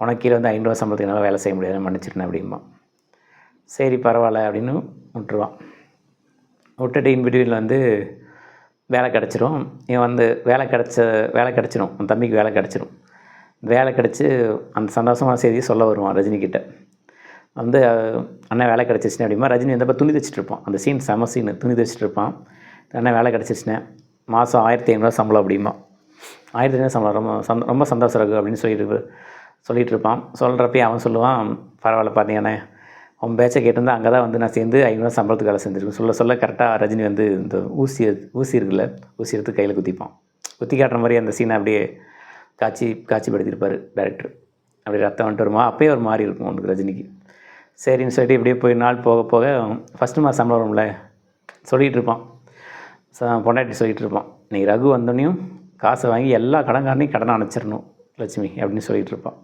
உனக்கு கீழே வந்து ஐநூறுரூவா சம்பளத்துக்கு என்னால் வேலை செய்ய முடியாது மன்னிச்சிருந்தேன் அப்படிம்பா. சரி பரவாயில்ல அப்படின்னு விட்டுருவான். விட்டுட்டு இன்பிட்வீனில் வந்து வேலை கிடச்சிரும். இவன் வந்து வேலை கிடச்ச வேலை கிடச்சிரும். உன் தம்பிக்கு வேலை கிடச்சிரும். வேலை கிடச்சி அந்த சந்தோஷமான செய்தியை சொல்ல வருவான் ரஜினிக்கிட்ட வந்து அண்ணன் வேலை கிடச்சிருச்சுனே அப்படிமா ரஜினி வந்தப்போ துணி தைச்சிட்டு இருப்பான். அந்த சீன் செம சீனு துணி தைச்சிட்டு இருப்பான். அண்ணன் வேலை கிடச்சிச்சினேன் மாதம் ஆயிரத்தி ஐநூறுரூவா சம்பளம் அப்படிமா ஆயிரத்தி ஐநூறு சம்பளம். ரொம்ப சந்த ரொம்ப சந்தோஷம் இருக்குது அப்படின்னு சொல்லிட்டு சொல்லிகிட்டு இருப்பான் சொல்கிறப்பயே அவன் சொல்லுவான் பரவாயில்ல பார்த்தீங்கண்ணே அவன் பேச்சை கேட்டிருந்தா அங்கே தான் வந்து நான் சேர்ந்து ஐநூறுவா சம்பளத்துக்கு வேலை செஞ்சுருக்கேன். சொல்ல சொல்ல கரெக்டாக ரஜினி வந்து இந்த ஊசி ஊசி இருக்குல்ல ஊசி எடுத்து கையில் குத்திப்பான். குத்தி காட்டுற மாதிரி அந்த சீனை அப்படியே காட்சி காட்சிப்படுத்தியிருப்பார் டேரக்டர் அப்படி ரத்தம் வந்துட்டு வருமா அப்பயே ஒரு மாதிரி இருக்கும் உனக்கு ரஜினிக்கு. சரின்னு சொல்லிட்டு இப்படியே போய் நாள் போக போக ஃபஸ்ட்டு மாதம் சம்பளம் வரும்ல சொல்லிகிட்டு இருப்பான். ச- பொண்டாட்டி சொல்லிகிட்டு இருப்பான். நீ ரகு வந்தோடனையும் காசை வாங்கி எல்லா கடன்காரனையும் கடனை அணைச்சிடணும் லட்சுமி அப்படின்னு சொல்லிகிட்டு இருப்பான்.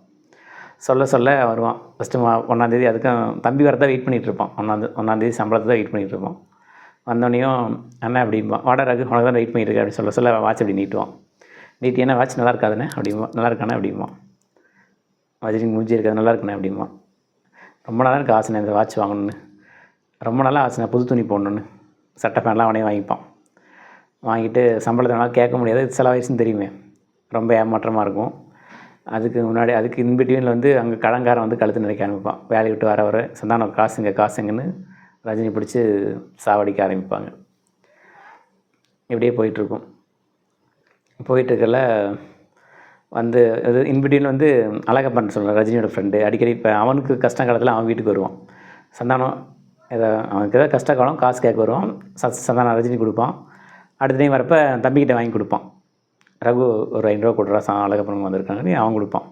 சொல்ல சொல்ல வருவான். ஃபஸ்ட்டு மா ஒன்றாந்தேதி அதுக்கும் தம்பி வரதான் வெயிட் பண்ணிகிட்டு ஒன்றாந்து ஒன்றாந்தேதி சம்பளத்தை தான் வெயிட் பண்ணிகிட்டு வந்தோடனையும் அண்ணன் அப்படிம்பான் வாடா ரகு உனக்கு தான் வெயிட் பண்ணிட்டு இருக்கேன் அப்படின்னு சொல்ல சொல்ல வாட்ச் அப்படி நீட்டுவான். நீட்டி என்ன வாட்ச் நல்லா இருக்காதுண்ணே அப்படிம்பா நல்லா இருக்கானே அப்படிம்பா ரஜினி மூஞ்சி இருக்காது நல்லா இருக்குண்ணே அப்படிம்பா ரொம்ப நாளாக எனக்கு ஆசைண்ணே இந்த வாட்ச் வாங்கணுன்னு ரொம்ப நாளாக ஆசைண்ணே புது துணி போடணுன்னு சட்டை பேண்ட்லாம் அவனே வாங்கிப்பான். வாங்கிட்டு சம்பளத்தை நல்லா கேட்க முடியாது. செலவாயிடுச்சுன்னு தெரியுமே. ரொம்ப ஏமாற்றமாக இருக்கும். அதுக்கு முன்னாடி அதுக்கு இன்பிட்வீனில் வந்து அங்கே கடங்காரன் வந்து கழுத்து நிறைக்க ஆரம்பிப்பான். வேலையை விட்டு வர வர சந்தானம் காசுங்க காசுங்கன்னு ரஜினி பிடிச்சி சாவடிக்க ஆரம்பிப்பாங்க. இப்படியே போயிட்டுருக்கும். போயிட்டுருக்கல வந்து இது இன்பிட்வீன் வந்து அழகப்பன் சொல்கிறேன் ரஜினியோட ஃப்ரெண்டு அடிக்கடி இப்போ அவனுக்கு கஷ்ட காலத்தில் அவன் வீட்டுக்கு வருவான். சந்தானம் ஏதோ அவனுக்கு ஏதாவது கஷ்ட காலம் காசு கேட்க வருவான். ச சந்தானம் ரஜினி கொடுப்பான். அடுத்த டைம் வரப்போ தம்பிக்கிட்ட வாங்கி கொடுப்பான். ரகு ஒரு ஐநூறுரூவா கொடுறா சா அழகப்பன் வந்திருக்காங்கன்னு அவன் கொடுப்பான்.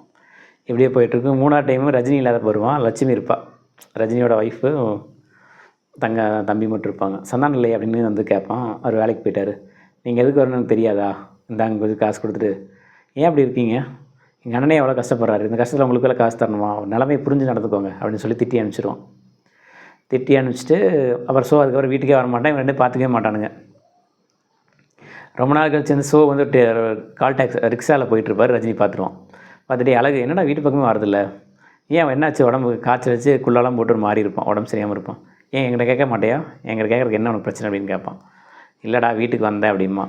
இப்படியே போயிட்டுருக்கு. மூணாவது டைமு ரஜினி இல்லாத வருவான். லட்சுமி இருப்பாள் ரஜினியோட ஒய்ஃபு தங்க தம்பி மட்டும் இருப்பாங்க. சந்தானம் இல்லை அப்படின்னு வந்து கேட்பான். அவர் வேலைக்கு போயிட்டாரு. நீங்கள் எதுக்கு வரணும்னு எனக்கு தெரியாதா? இந்தாங்க கொஞ்சம் காசு கொடுத்துட்டு. ஏன் அப்படி இருக்கீங்க? எங்கள் அண்ணனே எவ்வளோ கஷ்டப்படுறாரு. இந்த கஷ்டத்தில் உங்களுக்கு காசு தரணுமா? நிலமையை புரிஞ்சு நடந்துக்கோங்க அப்படின்னு சொல்லி திட்டி அனுப்பிச்சிடுவோம் திட்டி அனுப்பிச்சிட்டு அப்புறம் ஸோ அதுக்கப்புறம் வீட்டுக்கே வர மாட்டேன். இவன் ரெண்டு பார்த்துக்கவே மாட்டானுங்க. ரொம்ப நாள் கழிச்சு வந்து ஷோ வந்து கால் டாக்ஸ் ரிக்ஷாவில் போயிட்டுருப்பார் ரஜினி பார்த்துருவான் பார்த்துட்டு அழகு என்னடா வீட்டு பக்கமே வரதில்ல? ஏன் அவன் என்னாச்சு? உடம்பு காய்ச்சல் வச்சு குள்ளெல்லாம் போட்டு ஒரு மாறி இருப்பான் உடம்பு சரியாமல் இருப்பான். ஏன் எங்கிட்ட கேட்க மாட்டேயா? எங்கிட்ட கேட்குறதுக்கு என்ன உனக்கு பிரச்சனை? அப்படின்னு கேட்பான். இல்லைடா வீட்டுக்கு வந்தேன் அப்படிமா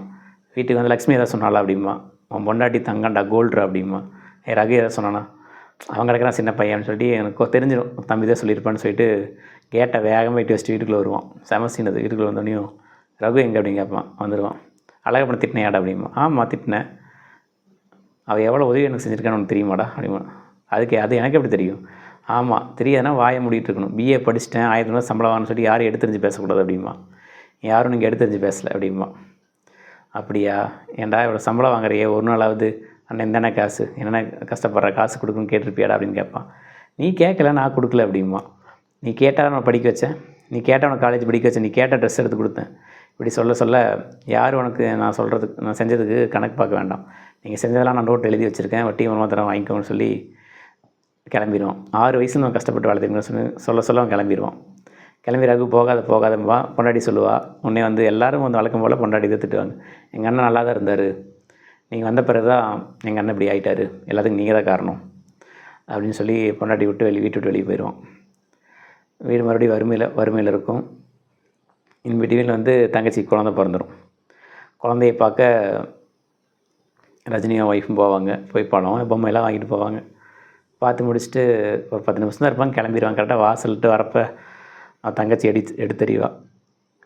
வீட்டுக்கு வந்து லக்ஷ்மி எதாவது சொன்னாலா அப்படிமா உன் பொண்டாட்டி தங்கண்டா கோல்ட்ரா? அப்படிமா ஏ ரகு எதாவது சொன்னானா? அவன் கிடக்கிறான் சின்ன பையன் சொல்லிட்டு எனக்கு தெரிஞ்சிடும். தம்பி தான் சொல்லியிருப்பான்னு சொல்லிட்டு கேட்டை வேகமாக வெட்டி வச்சுட்டு வீட்டுக்குள்ளே வருவான். செம சீன் அது வீட்டுக்குள்ளே வந்தோடனையும். ரகு எங்கே? அப்படின்னு கேட்பான். வந்துடுவான் அழகப்பட திட்டினையாடா அப்படிமா ஆமாம் திட்டினேன். அவள் எவ்வளோ உதவி எனக்கு செஞ்சுருக்கான்னு உனக்கு தெரியுமாடா அப்படிமா அதுக்கு அது எனக்கு எப்படி தெரியும்? ஆமாம் தெரியாதுன்னா வாயை மூடிட்டு இருக்கணும் பிஏ படிச்சிட்டேன் ஆயிரத்தி ரூபா சம்பளம் சொல்லி யாரும் எடுத்துரிஞ்சு பேசக்கூடாது அப்படிமா யாரும் நீங்கள் எடுத்துரிஞ்சு பேசலை அப்படிமா அப்படியா? ஏன்டா இவ்வளோ சம்பளம் வாங்குறியே? ஒரு நாளாவது அண்ணன் இந்தானே காசு? என்னென்ன கஷ்டப்படுற? காசு கொடுக்குன்னு கேட்டிருப்பியாடா அப்படின்னு கேட்பான். நீ கேட்கல நான் கொடுக்கல அப்படிமா நீ கேட்டால் நான் படிக்க வச்சேன். நீ கேட்டால் உனக்கு காலேஜ் படிக்க வச்சேன். நீ கேட்ட ட்ரெஸ் எடுத்து கொடுத்தேன். இப்படி சொல்ல சொல்ல யார் உனக்கு நான் சொல்கிறதுக்கு நான் செஞ்சதுக்கு கணக்கு பார்க்க வேண்டாம். நீங்கள் செஞ்சதெல்லாம் நான் நோட் எழுதி வச்சுருக்கேன். வட்டி மூலமாக தரம் வாங்கிக்கோன்னு சொல்லி கிளம்பிடுவோம் ஆறு வயசு நான் கஷ்டப்பட்டு வளர்த்துக்கணும்னு சொல்லி சொல்ல சொல்ல அவன் கிளம்பிடுவான் கிளம்பி ரகு போகாத போகாதம்பா பொண்டாடி சொல்லுவா. உன்னே வந்து எல்லாரும் வந்து வழக்கம் போல் பொண்டாடி தான் திட்டுவாங்க. எங்கள் அண்ணன் நல்லா தான் இருந்தார். நீங்கள் வந்த பிறகு தான் எங்கள் அண்ணன் இப்படி ஆகிட்டார் எல்லாத்துக்கும் நீங்கள் தான் காரணம். அப்படின்னு சொல்லி பொண்டாட்டி விட்டு வெளியே வீட்டு விட்டு வெளியே போயிடுவான் வீடு மறுபடியும் வறுமையில் வறுமையில் இருக்கும். இன் பிட்வீன் வந்து தங்கச்சி குழந்த பிறந்துடும் குழந்தைய பார்க்க ரஜினியும் ஒய்ஃபும் போவாங்க. போய் படம் பொம்மையெல்லாம் வாங்கிட்டு போவாங்க. பார்த்து முடிச்சுட்டு ஒரு பத்து நிமிஷம் தான் இருப்பாங்க. கிளம்பிடுவாங்க. கரெக்டாக வாசல்ட்டு வரப்போ அவன் தங்கச்சி எடி எடுத்தறிவா.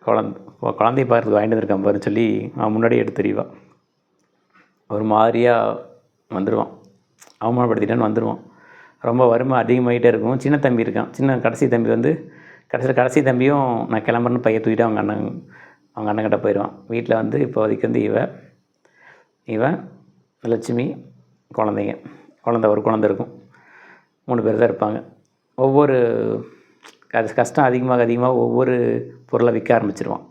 குழந்த குழந்தைய பார்க்கறதுக்கு வாங்கிட்டு வந்திருக்கான் பாருன்னு சொல்லி அவன் முன்னாடியே எடுத்தறிவா. ஒரு மாதிரியாக வந்துடுவான் அவமானப்படுத்திட்டான்னு வந்துடுவான் ரொம்ப வறுமை அதிகமாகிட்டே இருக்கும். சின்ன தம்பி இருக்கான். சின்ன கடைசி தம்பி வந்து கடைசியில் கடைசி தம்பியும் நான் கிளம்புறேன்னு பையன் தூக்கிட்டு அவங்க அண்ணன் அவங்க அண்ணன்கிட்ட போயிடுவான் வீட்டில் வந்து இப்போதைக்கு வந்து இவன் இவன் லட்சுமி குழந்தைங்க. குழந்த ஒரு குழந்த இருக்கும். மூணு பேர் தான் இருப்பாங்க. ஒவ்வொரு கஷ்டம் அதிகமாக அதிகமாக ஒவ்வொரு பொருளை விற்க ஆரம்பிச்சிருவான்.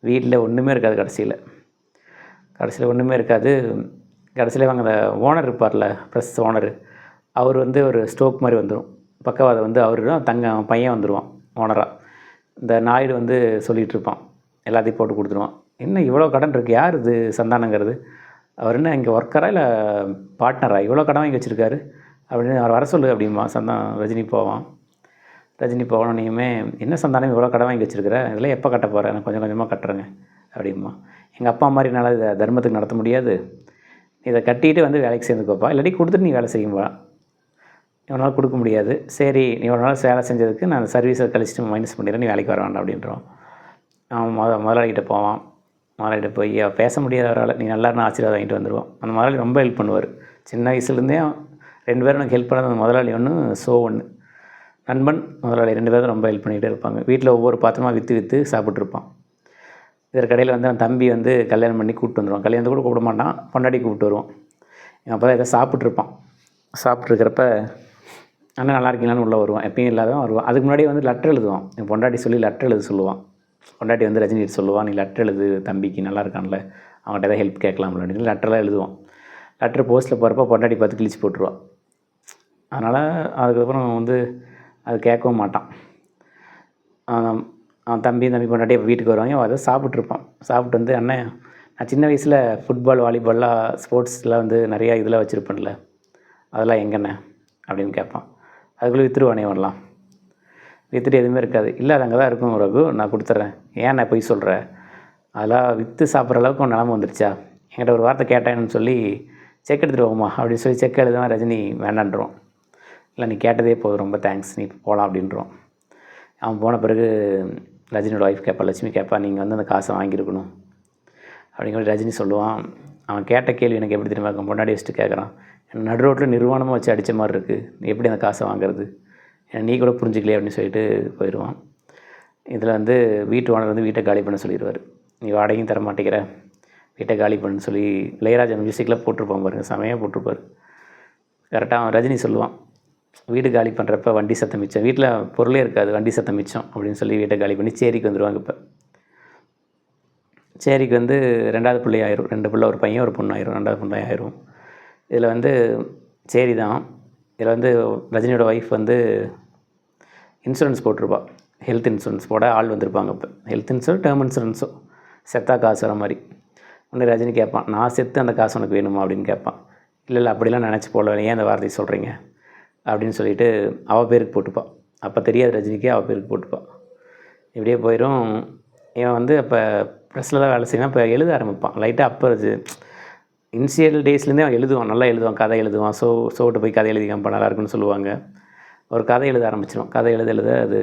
வீட்டில் ஒன்றுமே இருக்காது கடைசியில். கடைசியில் ஒன்றுமே இருக்காது. கடைசியில் அவங்க அந்த ஓனர் இருப்பார்ல ப்ரெஸ் ஓனர் அவர் வந்து ஒரு ஸ்டோக் மாதிரி வந்துடும் பக்கவாதம் வந்து அவர் தங்க பையன் வந்துடுவான் ஓனராக இந்த நாயுடு வந்து சொல்லிகிட்டு இருப்பான் எல்லாத்தையும் போட்டு கொடுத்துருவான். என்ன இவ்வளோ கடன் இருக்குது யார் இது சந்தானங்கிறது? அவர் என்ன இங்கே ஒர்க்கரா இல்லை பார்ட்னரா இவ்வளோ கடன் வாங்கி வச்சுருக்காரு? அப்படின்னு அவர் வர சொல்லு அப்படிமா சந்தான் ரஜினி போவான். ரஜினி போகணுன்னையுமே என்ன சந்தானம் இவ்வளோ கடன் வாங்கி வச்சுருக்கிற? இதெல்லாம் எப்போ கட்ட போகிறேன் நான் கொஞ்சம் கொஞ்சமாக கட்டுறேங்க. அப்படிமா எங்கள் அப்பா மாதிரி என்னால் இதை தர்மத்துக்கு நடத்த முடியாது. இதை கட்டிட்டு வந்து வேலைக்கு சேர்ந்துக்கோப்பா. இல்லாட்டி கொடுத்துட்டு நீ வேலை செய்யும்பா. இவனால் கொடுக்க முடியாது. சரி நீ இவ்வளோ நாள் வேலை செஞ்சதுக்கு நான் சர்வீஸை கழிச்சிட்டு மைனஸ் பண்ணிடுறேன் நீ வேலைக்கு வர வேண்டாம் அப்படின்றோம். அவன் முத முதலாளிகிட்ட போவான். முதலாளிகிட்ட போய் பேச முடியாதவரால் நீ நல்லா ஆசீர்வாதம் வாங்கிட்டு வந்துடுவோம் அந்த முதலாளி ரொம்ப ஹெல்ப் பண்ணுவார். சின்ன வயசுலேருந்தே ரெண்டு பேரும் எனக்கு ஹெல்ப் பண்ணது அந்த முதலாளி ஒன்று சோ ஒன்று நண்பன் முதலாளி ரெண்டு பேரும் ரொம்ப ஹெல்ப் பண்ணிகிட்டே இருப்பாங்க. வீட்டில் ஒவ்வொரு பாத்திரமாக விற்று விற்று சாப்பிட்ருப்பான் இதற்கடையில் வந்து அவன் தம்பி வந்து கல்யாணம் பண்ணி கூப்பிட்டு வந்துடுவான் கல்யாணத்தை கூட கூப்பிட மாட்டான். பொண்டாடி கூப்பிட்டு வருவான். எங்கள் அப்போ தான் எதாவது சாப்பிட்ருப்பான் சாப்பிட்ருக்கிறப்ப அண்ணன் நல்லா இருக்கீங்களான்னு உள்ளே வருவான். எப்பயும் இல்லாதவன் வருவான். அதுக்கு முன்னாடியே வந்து லெட்டர் எழுதுவான். என் பொண்டாட்டி சொல்லி லெட்டர் எழுத சொல்லுவான். பொண்டாட்டி வந்து ரஜினி சொல்லுவான் நீ லெட்டர் எழுது தம்பிக்கு நல்லா இருக்கான்ல அவன்கிட்ட ஏதாவது ஹெல்ப் கேட்கலாம்ல அப்படின்னு லெட்டர்லாம் எழுதுவான். லெட்டர் போஸ்ட்டில் போகிறப்ப பொண்டாட்டி பார்த்து கிழிச்சு போட்டுருவான் அதனால் அதுக்கப்புறம் வந்து அது கேட்கவும் மாட்டான். அவன் தம்பி தம்பி பொண்டாட்டி வீட்டுக்கு வருவாங்க. அதை சாப்பிட்ருப்பான் சாப்பிட்டு வந்து அண்ணன் நான் சின்ன வயசில் ஃபுட்பால் வாலிபால்லாம் ஸ்போர்ட்ஸில் வந்து நிறையா இதெல்லாம் வச்சுருப்பேன்ல அதெல்லாம் எங்கண்ணே? அப்படின்னு கேட்பான். அதுக்குள்ளே வித்துருவானே வரலாம் விற்றுட்டு எதுவுமே இருக்காது. இல்லை அது அங்கே தான் இருக்கும் ரகு. நான் கொடுத்துட்றேன். ஏன் நான் போய் சொல்கிறேன் அதெல்லாம் விற்று சாப்பிட்ற அளவுக்கு உன் நிலம வந்துருச்சா? என்கிட்ட ஒரு வார்த்தை கேட்டேன்னு சொல்லி செக் எடுத்துகிட்டு போமா அப்படின்னு சொல்லி செக் எழுதுவேன் ரஜினி வேண்டான்றோம் இல்லை நீ கேட்டதே போதும். ரொம்ப தேங்க்ஸ் நீ போகலாம் அப்படின்றோம் அவன் போன பிறகு ரஜினியோட ஒய்ஃப் கேட்பா லட்சுமி கேட்பா நீங்கள் வந்து அந்த காசை வாங்கியிருக்கணும். அப்படிங்கிற மாதிரி ரஜினி சொல்லுவான். அவன் கேட்ட கேள்வி எனக்கு எப்படி தெரியுமா? முன்னாடி வச்சுட்டு கேட்குறான். நடு ரோட்டில் நிர்வாணமாக வச்சு அடித்த மாதிரி இருக்குது நீ எப்படி அந்த காசை வாங்குறது? ஏன்னா நீ கூட புரிஞ்சுக்கலையே அப்படின்னு சொல்லிட்டு போயிடுவான். இதில் வந்து வீட்டு ஓனர் வந்து வீட்டை காலி பண்ண சொல்லிடுவார். நீ வாடகையும் தர மாட்டேங்கிற. வீட்டை காலி பண்ணுன்னு சொல்லி இளையராஜா மியூசிக்கில் போட்டிருப்பான் பாருங்கள் செமையாக போட்டிருப்பார். கரெக்டாக அவன் ரஜினி சொல்லுவான். வீடு காலி பண்ணுறப்ப வண்டி சத்தம் மிச்சம். வீட்டில் பொருளே இருக்காது. வண்டி சத்தம் மிச்சம். அப்படின்னு சொல்லி வீட்டை காலி பண்ணி சேரிக்கு வந்துடுவாங்க இப்போ. சேரிக்கு வந்து ரெண்டாவது பிள்ளை ஆயிரும். ரெண்டு பிள்ளை ஒரு பையன் ஒரு பொண்ணு ஆயிரும். ரெண்டாவது பொண்ணு ஆயிரும். இதில் வந்து சேரி தான். இதில் வந்து ரஜினியோட ஒய்ஃப் வந்து இன்சூரன்ஸ் போட்டிருப்பா. ஹெல்த் இன்சூரன்ஸ் போட ஆள் வந்திருப்பாங்க இப்போ ஹெல்த் இன்சூரன்ஸ் டேர்ம் இன்சூரன்ஸோ செத்தா காசு வர மாதிரி. உடனே ரஜினி கேட்பான் நான் செத்து அந்த காசு உனக்கு வேணுமா? அப்படின்னு கேட்பான். இல்லை இல்லை அப்படிலாம் நினச்சி போடல. ஏன் அந்த வார்த்தையை சொல்கிறீங்க அப்படின்னு சொல்லிட்டு அவள் பேருக்கு போட்டுப்பாள் அப்போ தெரியாது ரஜினிக்கே அவள் பேருக்கு போட்டுப்பாள் இப்படியே போயிடும் இவன் வந்து அப்போ ப்ரெஸ்ஸில் தான் வேலை செய்வான். இப்போ எழுத ஆரம்பிப்பான். லைட்டாக அப்போ இனிஷியல் டேஸ்லேருந்தே அவன் எழுதுவான் நல்லா எழுதுவான் கதை எழுதுவான். ஸோ ஷோட்டு போய் கதை எழுதி கம்பா நல்லா இருக்குன்னு சொல்லுவாங்க. ஒரு கதை எழுத ஆரம்பிச்சிடும் கதை எழுத எழுத அது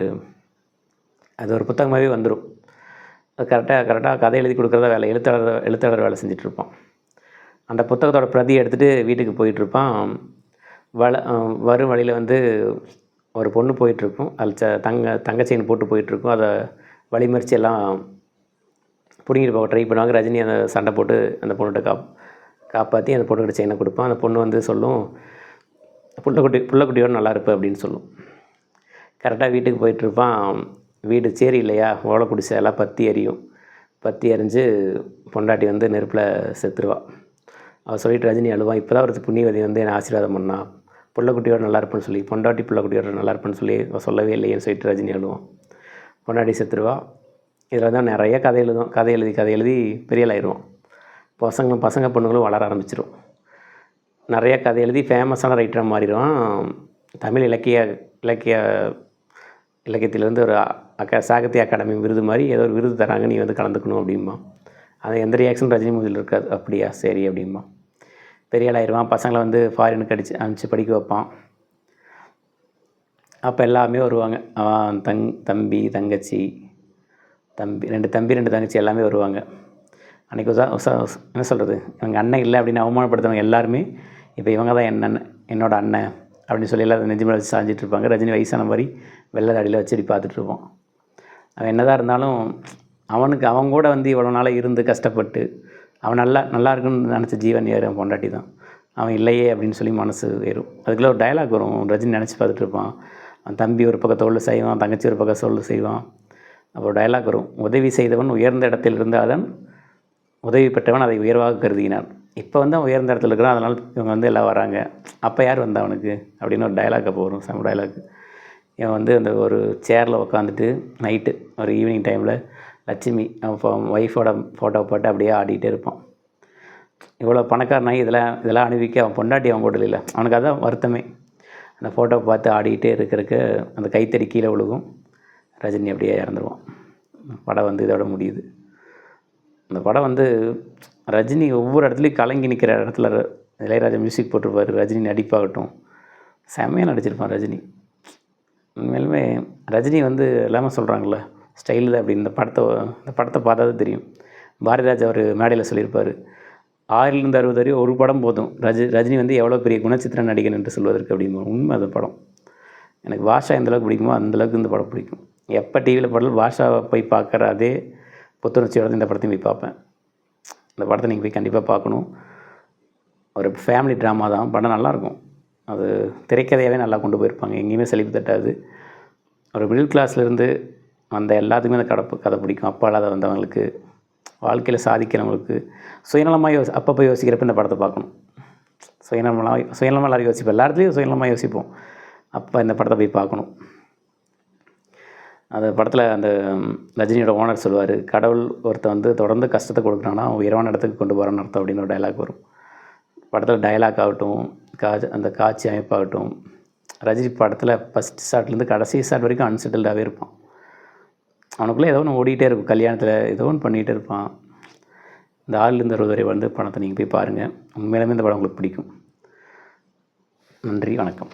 அது ஒரு புத்தகமாகவே வந்துடும் அது கரெக்டாக கரெக்டாக கதை எழுதி கொடுக்குறதா வேலை எழுத்தாளர் எழுத்தாளர் வேலை செஞ்சிட்ருப்பான். அந்த புத்தகத்தோட பிரதியை எடுத்துகிட்டு வீட்டுக்கு போயிட்டுருப்பான் வள வரும் வழியில் வந்து ஒரு பொண்ணு போயிட்டுருக்கும் அதில் ச தங்க தங்கச்சைன்னு போட்டு போயிட்டுருக்கும் அதை வழிமறிச்சு எல்லாம் பிடுங்கிட்டு போக ட்ரை பண்ணுவாங்க. ரஜினி அந்த சண்டை போட்டு அந்த பொண்ணுகிட்ட காப் காப்பாற்றி அந்த பொண்ணுக்கிட்ட செயினை கொடுப்பான் அந்த பொண்ணு வந்து சொல்லும் புள்ளக்குட்டி புள்ளக்குட்டியோட நல்லா இருப்பு அப்படின்னு சொல்லும். கரெக்டாக வீட்டுக்கு போயிட்டுருப்பான் வீடு சேரி இல்லையா ஓலை குடிசை எல்லாம் பற்றி எரியும். பற்றி எரிஞ்சு பொண்டாட்டி வந்து நெருப்பில் செத்துருவாள் அவள் சொல்லிட்டு ரஜினி அழுவான். இப்போ தான் ஒரு புண்ணியவதி வந்து என்னை ஆசீர்வாதம் பண்ணா. புள்ளக்குட்டியோட நல்லா இருப்புன்னு சொல்லி பொண்டாட்டி புள்ளக்குட்டியோட நல்லா இருப்புன்னு சொல்லி அவள் சொல்லவே இல்லையேன்னு சொல்லிட்டு ரஜினி அழுவான். பொண்டாட்டி செத்துருவா. இதில் தான் நிறைய கதை எழுதும் கதை எழுதி கதை எழுதி பெரியலாயிடுவான் பசங்களும் பசங்க பொண்ணுங்களும் வளர ஆரம்பிச்சிடும் நிறைய கதை எழுதி ஃபேமஸான ரைட்டராக மாறிடுவான் தமிழ் இலக்கிய இலக்கிய இலக்கியத்திலேருந்து ஒரு அக்கா சாகித்ய அகாடமி விருது மாதிரி ஏதோ ஒரு விருது தராங்க நீ வந்து கலந்துக்கணும் அப்படிம்பா அது எந்த ரியாக்ஷன் ரஜினி மூவியில் இருக்காது. அப்படியா? சரி அப்படிம்பா பெரிய ஆளாயிருவான் பசங்களை வந்து ஃபாரினுக்கு அடிச்சு அனுப்பிச்சு படிக்க வைப்பான். அப்போ எல்லாமே வருவாங்க. அவன் தங் தம்பி தங்கச்சி தம்பி ரெண்டு தம்பி ரெண்டு தங்கச்சி எல்லாமே வருவாங்க. அன்றைக்கி என்ன சொல்கிறது இவங்க அண்ணன் இல்லை அப்படின்னு அவமானப்படுத்தவங்க எல்லாருமே இப்போ இவங்க தான் என் என்னோடய என்னோட அண்ணன் அப்படின்னு சொல்லி எல்லாம் நெஞ்சுமலை வச்சு சாஞ்சிட்டு இருப்பாங்க. ரஜினி வயசான மாதிரி வெள்ளை தாடியில் வச்சு பார்த்துட்ருப்போம் பார்த்துட்டு இருப்போம். அவன் என்னதான் இருந்தாலும் அவனுக்கு அவன் கூட வந்து இவ்வளோ நாளாக இருந்து கஷ்டப்பட்டு அவன் நல்லா நல்லா இருக்குன்னு நினச்ச ஜீவன் யார் அவன் பொண்டாட்டி தான். அவன் இல்லையே அப்படின்னு சொல்லி மனசு ஏறும் அதுக்குள்ளே ஒரு டயலாக் வரும். ரஜினி நினச்சி பார்த்துட்டு இருப்பான். அவன் தம்பி ஒரு பக்கம் தோல் செய்வான் தங்கச்சி ஒரு பக்கம் சொல்லு செய்வான். அப்போ டயலாக் வரும். உதவி செய்தவன் உயர்ந்த இடத்தில் இருந்தால் தான் உதவி பெற்றவன் அதை உயர்வாக கருதினான். இப்போ வந்து அவன் உயர்ந்த இடத்துல இருக்கிறான் அதனால் இவங்க வந்து எல்லாம் வராங்க. அப்போ யார் வந்தா அவனுக்கு? அப்படின்னு ஒரு டைலாக் அப்போ வரும் செம டைலாக் இவன் வந்து அந்த ஒரு சேரில் உட்காந்துட்டு நைட்டு ஒரு ஈவினிங் டைமில் லட்சுமி அவன் ஒய்ஃபோட ஃபோட்டோ போட்டு அப்படியே ஆடிக்கிட்டே இருப்பான். இவ்வளோ பணக்காரனாகி இதெல்லாம் இதெல்லாம் அனுபவிக்க அவன் பொண்டாட்டி அவன் போடல இல்லை. அவனுக்கு அதான் வருத்தமே. அந்த ஃபோட்டோ பார்த்து ஆடிக்கிட்டே இருக்கிறக்கு அந்த கைத்தறி கீழே விழுகும். ரஜினி அப்படியே இறந்துருவான். படம் வந்து இதோட முடியுது. அந்த படம் வந்து ரஜினி ஒவ்வொரு இடத்துலையும் கலங்கி நிற்கிற இடத்துல இளையராஜா மியூசிக் போட்டிருப்பார். ரஜினி நடிப்பாகட்டும். செம்மையாக நடிச்சிருப்பான் ரஜினி. உண்மையிலுமே ரஜினி வந்து எல்லாமே சொல்கிறாங்களே ஸ்டைலில் அப்படி இந்த படத்தை இந்த படத்தை பார்த்தா தான் தெரியும். பாரதிராஜ் அவர் மேடையில் சொல்லியிருப்பார். ஆறிலிருந்து அறுபது வரையும் ஒரு படம் போதும். ரஜ ரஜினி வந்து எவ்வளோ பெரிய குணச்சித்திர நடிகன் என்று சொல்வதற்கு அப்படிமா உண்மை அந்த படம். எனக்கு பாஷா எந்தளவுக்கு பிடிக்குமோ அந்தளவுக்கு இந்த படம் பிடிக்கும். எப்போ டிவியில் படம் பாஷாவை போய் பார்க்குற அதே புத்துணர்ச்சியோட இந்த படத்தையும் போய் பார்ப்பேன். இந்த படத்தை நீங்கள் போய் கண்டிப்பாக பார்க்கணும். ஒரு ஃபேமிலி ட்ராமா தான். படம் நல்லாயிருக்கும் அது திரைக்கதையாகவே நல்லா கொண்டு போயிருப்பாங்க. எங்கேயுமே செழிப்பு தட்டாது. ஒரு மிடில் கிளாஸ்லேருந்து வந்த எல்லாத்துக்குமே அந்த கடப்பு கதை பிடிக்கும். அப்பா இல்லாத வந்தவங்களுக்கு வாழ்க்கையில் சாதிக்கிறவங்களுக்கு சுயநலமாக யோசி அப்பப்போ யோசிக்கிறப்ப இந்த படத்தை பார்க்கணும். சுயநலமாக சுயநலமாக எல்லாரும் யோசிப்போம். எல்லாத்துலேயும் சுயநலமாக யோசிப்போம். அப்போ இந்த படத்தை போய் பார்க்கணும். அந்த படத்தில் அந்த ரஜினியோட ஓனர் சொல்லுவார் கடவுள் ஒருத்தர் வந்து தொடர்ந்து கஷ்டத்தை கொடுக்குறான்னா அவன் உயர்வான இடத்துக்கு கொண்டு போகிறான்னு அர்த்தம் அப்படின்னு ஒரு டைலாக் வரும். படத்தில் டைலாக் ஆகட்டும் காட்சி அந்த காட்சி அமைப்பாகட்டும் ரஜினி படத்தில் ஃபஸ்ட் ஷாட்லேருந்து கடைசி ஷாட் வரைக்கும் அன்செட்டில்டாகவே இருப்பான். அவனுக்குள்ளே ஏதோ ஒன்று ஓடிக்கிட்டே இருக்கும் கல்யாணத்தில் ஏதோ ஒன்று பண்ணிகிட்டே இருப்பான். இந்த ஆள்லேருந்து அறுபது வரை வந்து படத்தை நீங்கள் போய் பாருங்கள் உண்மையிலுமே இந்த படம் உங்களுக்கு பிடிக்கும். நன்றி வணக்கம்.